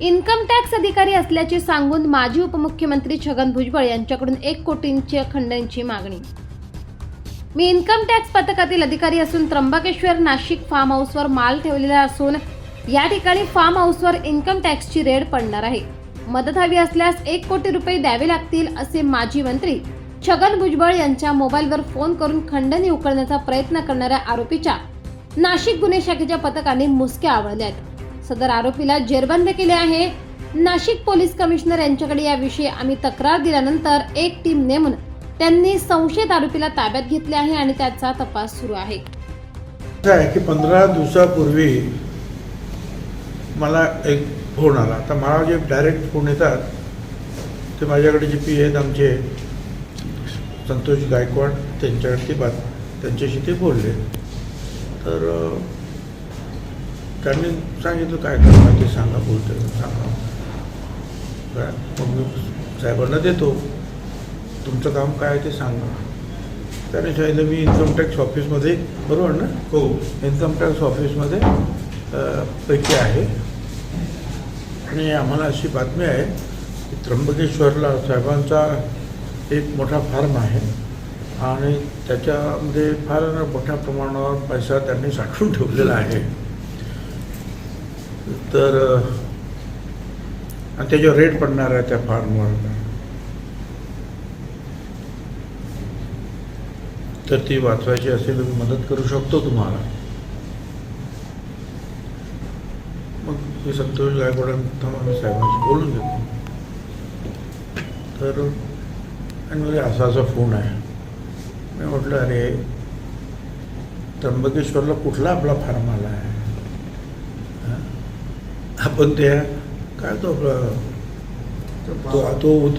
Income tax अधिकारी असल्याचे सांगून माजी उपमुख्यमंत्री छगन भुजबळ यांच्याकडून एक कोटींच्या खंडणीची मागणी. मी इन्कम टॅक्स पथकातील अधिकारी असून त्र्यंबकेश्वर नाशिक फार्म हाऊसवर माल ठेवलेला असून या ठिकाणी फार्म हाऊसवर इन्कम टॅक्सची रेड पडणार आहे. मदत हवी असल्यास एक कोटी रुपये द्यावे लागतील असे माजी मंत्री छगन भुजबळ यांच्या मोबाईलवर फोन करून खंडणी उकळण्याचा प्रयत्न करणाऱ्या आरोपीच्या नाशिक गुन्हे शाखेच्या पथकाने मुसक्या आवळल्या आहेत सदर आरोपीला जेरबंद केले आहे. नाशिक पोलीस कमिशनर यांच्याकडे याविषयी आम्ही तक्रार दिल्यानंतर एक टीम नेमून त्यांनी संशयित आरोपीला ताब्यात घेतले आहे आणि त्याचा तपास सुरू आहे. की पंधरा दिवसापूर्वी मला एक फोन आला. आता मला जे डायरेक्ट फोन येतात ते माझ्याकडे जे पी आहेत आमचे संतोष गायकवाड त्यांच्याकडे ते बात त्यांच्याशी ते बोलले. तर त्यांनी सांगितलं काय करणार ते सांगा बोलते सांगा. काय? मग मी साहेबांना देतो. तुमचं काम काय आहे ते सांगा. त्याने सांगितलं मी इन्कम टॅक्स ऑफिसमध्ये बरोबर ना? हो. इन्कम टॅक्स ऑफिसमध्ये पैकी आहे. आणि आम्हाला अशी बातमी आहे की त्र्यंबकेश्वरला साहेबांचा एक मोठा फार्म आहे. आणि त्याच्यामध्ये फार मोठ्या प्रमाणावर पैसा त्यांनी साठवून ठेवलेला आहे. तर आणि त्याच्यावर रेट पडणार आहे त्या फार्मवर तर ती वाचवायची असेल मी मदत करू शकतो तुम्हाला. मग मी संतोष गायकवाडांना साहेबांशी बोलून घेतो. तर आणि म्हणजे असा असा फोन आहे. मी म्हटलं अरे त्र्यंबकेश्वरला कुठला आपला फार्म आला आहे? आपण त्या काय तो तो तो उद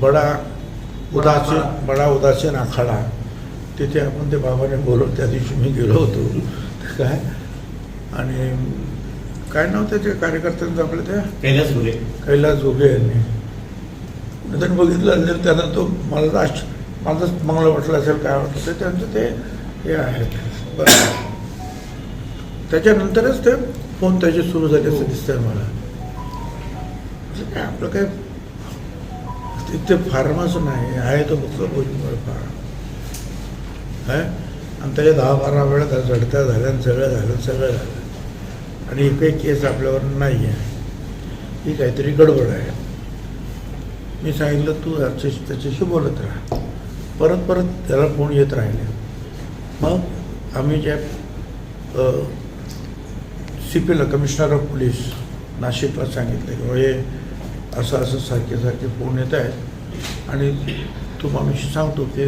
बडा उदासीन बडा उदासीन आखाडा तिथे आपण ते बाबाने बोलवलं त्या दिवशी मी गेलो होतो। काय आणि काय नाव त्याच्या कार्यकर्त्यांचं आपल्या त्या कैलास गुरे कैलास जोगे यांनी. त्यांनी बघितलं असेल त्यांना तो मला राष्ट्र माझं चांगलं वाटलं असेल काय वाटलं ते त्यांचं ते हे आहे. त्याच्यानंतरच ते फोन त्याचे सुरू झाले असं दिसतंय मला. काय आपलं काय? तिथे फार्मच नाही आहे तो फक्त भोजपुर फार्म. आहे आणि त्याच्या दहा बारा वेळा त्या चढत्या झाल्या आणि सगळं झालं सगळं झालं. आणि एकही केस आपल्यावर नाही आहे ही काहीतरी गडबड आहे. मी सांगितलं तू त्याच्याशी बोलत राहा. परत परत त्याला फोन येत राहिले. मग आम्ही ज्या सी पीला कमिशनर ऑफ पोलीस नाशिकला सांगितलं की हे असं असं सारखे सारखे फोन येत आहेत आणि तू आम्ही सांगतो की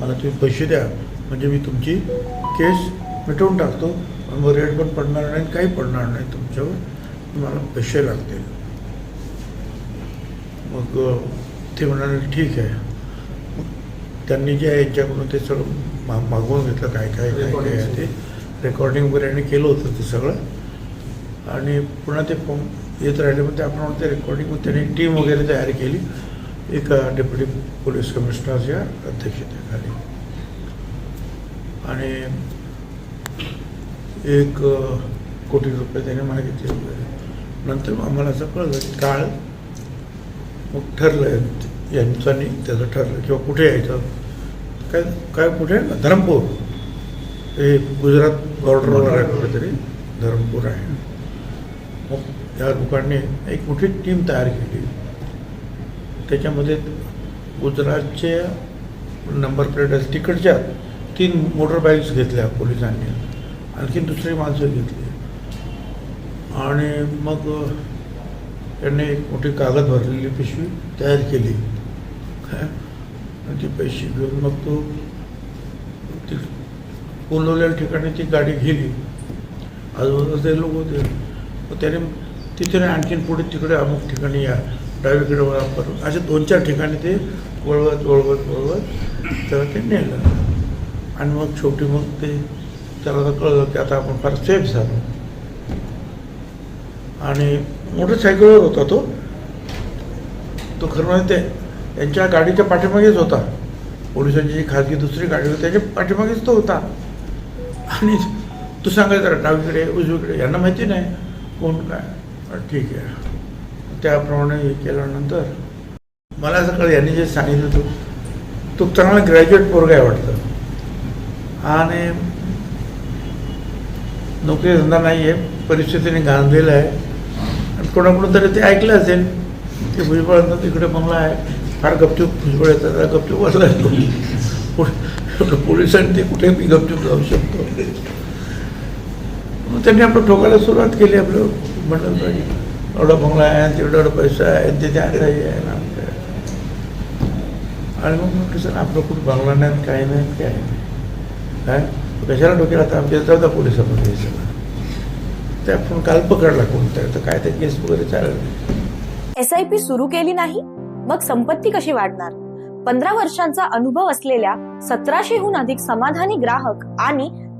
मला तुम्ही पैसे द्या म्हणजे मी तुमची केस मिटवून टाकतो आणि मग रेट पण पडणार नाही काही पडणार नाही तुमच्यावर मला पैसे लागतील. मग ते म्हणाले ठीक आहे. मग त्यांनी जे आहे यांच्याकडून ते सगळं मागवून घेतलं काय काय काय काय आहे ते रेकॉर्डिंग वगैरे केलं होतं ते सगळं. आणि पुन्हा ते फॉर्म येत राहिले मग त्याप्रमाणे ते रेकॉर्डिंग मग त्यांनी टीम वगैरे तयार केली. एक डेप्युटी पोलीस कमिशनरच्या अध्यक्षतेखाली. आणि एक कोटी रुपये त्याने मागितले वगैरे नंतर आम्हाला असं कळलं की काळ मग ठरलं यांचं आणि त्याचं ठरलं. किंवा कुठे यायचं? काय काय कुठे? धरमपूर. हे गुजरात बॉर्डरवर आहे कुठेतरी. धरमपूर आहे. मग या लोकांनी एक मोठी टीम तयार केली. त्याच्यामध्ये गुजरातचे नंबर प्लेट आहेत तिकडच्या तीन मोटर बाईक्स घेतल्या पोलिसांनी. आणखी दुसरी माणसं घेतली. आणि मग त्यांनी एक मोठी कागद भरलेली पिशवी तयार केली. काय आणि ती पैसे घेऊन मग तो ती बोलवलेल्या ठिकाणी ती गाडी गेली. आजूबाजूला ते लोक होते मग त्याने तिथे नाही आणखीन पुढे तिकडे अमुक ठिकाणी या डावीकडे वळा करून असे दोन चार ठिकाणी ते वळवत वळवत वळवत त्याला ते नेलं. आणि मग शेवटी मग ते त्याला कळलं की आता आपण फार सेफ झालो. आणि मोटरसायकलवर होता तो. तो खरं म्हणजे ते यांच्या गाडीच्या पाठीमागेच होता. पोलिसांची जी खाजगी दुसरी गाडी होती त्याच्या पाठीमागेच तो होता. आणि तू सांगायचं जरा डावीकडे उजवीकडे यांना माहिती नाही. कोण काय ठीक आहे त्याप्रमाणे हे केल्यानंतर मला सकाळी यांनी जे सांगितलं तो तो चांगला ग्रॅज्युएट पोरगा आहे वाटतं आणि नोकरी धंदा नाही आहे परिस्थितीने गांधलेला आहे आणि कोणाकडून तरी ते ऐकलं असेल की भुजबळांना तिकडे बंगला आहे फार गपचूप भुजबळ येतात गपचूप वाजला पोलिसांनी ते कुठेही गपचूप जाऊ शकतो मग त्यांनी आपलं ठोकायला सुरुवात केली आपलं. म्हणलं पाहिजे एवढा बंगला आहे आणि तेवढा एवढा पैसा आहे आणि तिथे आता आहे ना. आणि मग म्हटलं सर आपलं कुठं बंगला नाही आणि काही नाही काय नाही. काय कशाला डोक्याला आता आमच्या जाऊ पोलिसामध्ये हे सगळं. ते आपण काल पकडला कोणता तर काय ते केस वगैरे चालेल. एस आय पी सुरू केली नाही मग संपत्ती कशी वाढणार? पंधरा वर्षांचा अनुभव असलेल्या सतराशेहून अधिक समाधानी ग्राहक आणि